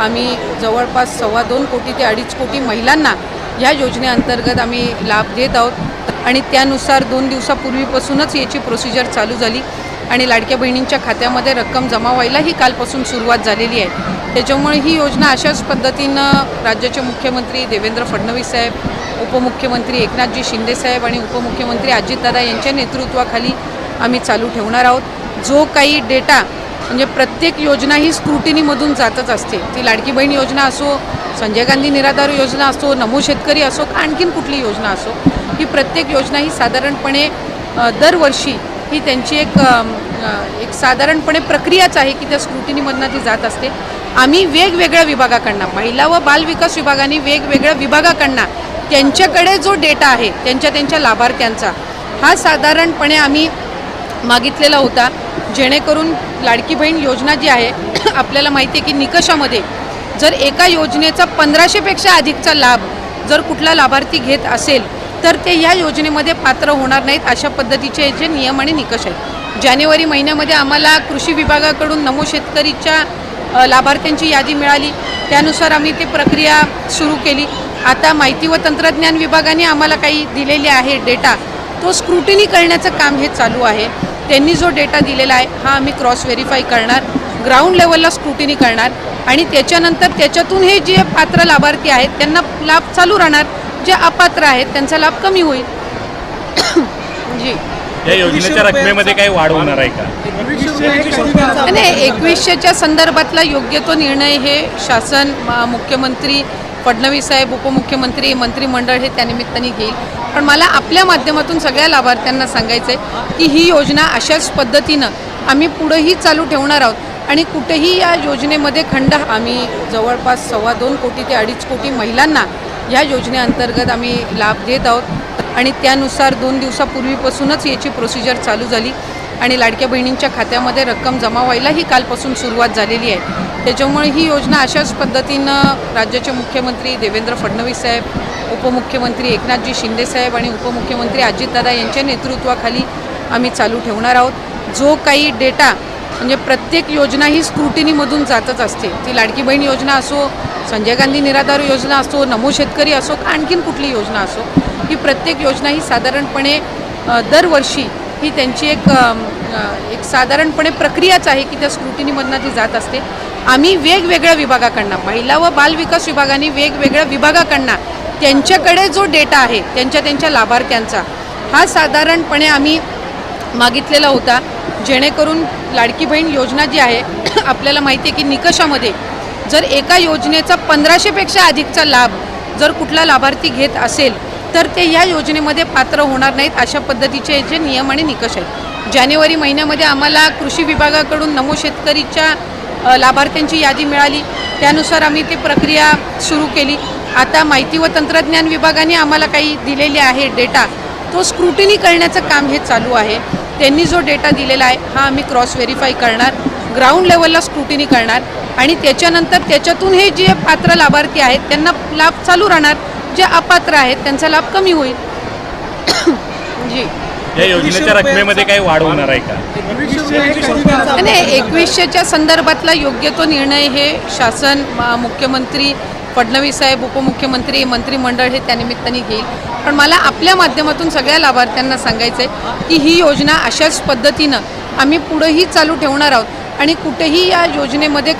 आम्ही जवळपास सव्वा दोन कोटी ते अडीच कोटी महिलांना ह्या योजनेअंतर्गत आम्ही लाभ देत आहोत. आणि त्यानुसार दोन दिवसापूर्वीपासूनच याची प्रोसिजर चालू झाली. आणि लाडक्या बहिणींच्या खात्यामध्ये रक्कम जमा व्हायला ही कालपासून सुरुवात झालेली आहे. त्याच्यामुळे ही योजना अशाच पद्धतीनं राज्याचे मुख्यमंत्री देवेंद्र फडणवीस साहेब उपमुख्यमंत्री एकनाथजी शिंदेसाहेब आणि उपमुख्यमंत्री अजितदादा यांच्या नेतृत्वाखाली आम्ही चालू ठेवणार आहोत. जो काही डेटा म्हणजे प्रत्येक योजना ही स्क्रुटिनीमधून जातच असते. ती लाडकी बहीण योजना असो संजय गांधी निराधार योजना असो नमो शेतकरी असो आणखीन कुठली योजना असो ही प्रत्येक योजना ही साधारणपणे दरवर्षी ही त्यांची एक एक साधारणपणे प्रक्रियाच आहे की त्या स्क्रुटिनीमधनं ती जात असते. आम्ही वेगवेगळ्या विभागाकडनं महिला व बालविकास विभागाने वेगवेगळ्या विभागाकडनं त्यांच्याकडे जो डेटा आहे त्यांच्या त्यांच्या लाभार्थ्यांचा हा साधारणपणे आम्ही मागितलेला होता. जेणेकरून लाडकी बहीण योजना जी आहे आपल्याला माहिती आहे की निकषामध्ये जर एका योजनेचा पंधराशेपेक्षा अधिकचा लाभ जर कुठला लाभार्थी घेत असेल तर ते ह्या योजनेमध्ये पात्र होणार नाहीत अशा पद्धतीचे जे नियम आणि निकष आहेत. जानेवारी महिन्यामध्ये आम्हाला कृषी विभागाकडून नमो शेतकरीच्या लाभार्थ्यांची यादी मिळाली. त्यानुसार आम्ही ती प्रक्रिया सुरू केली. आता माहिती व तंत्रज्ञान विभागाने आम्हाला काही दिलेले आहे डेटा. तो स्क्रुटिनी करण्याचं काम हे चालू आहे. त्यांनी जो डेटा दिलेला आहे हा आम्ही क्रॉस व्हेरीफाय करणार ग्राउंड लेवलला स्क्रुटिनी करणार आणि त्याच्यानंतर त्याच्यातून हे जे पात्र लाभार्थी आहेत त्यांना लाभ चालू राहणार जे अपात्र आहेत त्यांचा लाभ कमी होईल. जी. या योजनेच्या रकमेमध्ये काही वाढ होणार आहे का? नाही एकवीसशेच्या संदर्भातला योग्य तो निर्णय हे शासन मुख्यमंत्री फडणवीस साहेब उपमुख्यमंत्री मंत्रिमंडळ हे त्यानिमित्ताने घेईल. पण मला आपल्या माध्यमातून सगळ्या लाभार्थ्यांना सांगायचं आहे की ही योजना अशाच पद्धतीनं आम्ही पुढंही चालू ठेवणार आहोत. आणि कुठेही या योजनेमध्ये खंड आम्ही जवळपास सव्वा दोन कोटी ते अडीच कोटी महिलांना या योजनेअंतर्गत आम्ही लाभ देत आहोत. आणि त्यानुसार दोन दिवसापूर्वीपासूनच याची प्रोसिजर चालू झाली. आणि लाडक्या बहिणींच्या खात्यामध्ये रक्कम जमा व्हायला ही कालपासून सुरुवात झालेली आहे. त्याच्यामुळे ही योजना अशाच पद्धतीनं राज्याचे मुख्यमंत्री देवेंद्र फडणवीस साहेब उपमुख्यमंत्री एकनाथजी शिंदेसाहेब आणि उपमुख्यमंत्री अजितदादा यांच्या नेतृत्वाखाली आम्ही चालू ठेवणार आहोत. जो काही डेटा म्हणजे प्रत्येक योजना ही स्क्रुटिनीमधून जातच असते. ती लाडकी बहीण योजना असो संजय गांधी निराधार योजना असो नमो शेतकरी असो आणखीन कुठली योजना असो ही प्रत्येक योजना ही साधारणपणे दरवर्षी ही त्यांची एक एक साधारणपणे प्रक्रियाच आहे की त्या स्क्रुटिनीमधनं ती जात असते. आम्ही वेगवेगळ्या विभागाकडनं महिला व बालविकास विभागाने वेगवेगळ्या विभागाकडनं त्यांच्याकडे जो डेटा आहे त्यांच्या त्यांच्या लाभार्थ्यांचा हा साधारणपणे आम्ही मागितलेला होता. जेणेकरून लाडकी बहीण योजना जी आहे आपल्याला माहिती आहे की निकषामध्ये जर एका योजनेचा पंधराशेपेक्षा अधिकचा लाभ जर कुठला लाभार्थी घेत असेल तर ते या योजनेमध्ये पात्र होणार नाहीत अशा पद्धतीचे जे नियम आणि निकष आहेत. जानेवारी महिन्यामध्ये आम्हाला कृषी विभागाकडून नमो शेतकरीच्या लाभार्थ्यांची यादी मिळाली. त्यानुसार आम्ही ती प्रक्रिया सुरू केली. आता माहिती व तंत्रज्ञान विभागाने आम्हाला काही दिलेले आहे डेटा. तो स्क्रुटिनी करण्याचं काम हे चालू आहे. त्यांनी जो डेटा दिलेला आहे हा आम्ही क्रॉस व्हेरीफाय करणार ग्राउंड लेवलला स्क्रुटिनी करणार आणि त्याच्यानंतर त्याच्यातून हे जे पात्र लाभार्थी आहेत त्यांना लाभ चालू राहणार. जे अपात्र आहेत त्यांचा लाभ कमी होईल. जी. या योजनेच्या रकमेमध्ये काही वाढ होणार आहे का? नाही एकवीसशेच्या संदर्भातला योग्य तो निर्णय हे शासन मुख्यमंत्री फडणवीस साहेब उपमुख्यमंत्री मंत्रिमंडळ हे त्यानिमित्ताने घेईल. पण मला आपल्या माध्यमातून सगळ्या लाभार्थ्यांना सांगायचं आहे की ही योजना अशाच पद्धतीनं आम्ही पुढेही चालू ठेवणार आहोत आणि कुठेही या योजनेमध्ये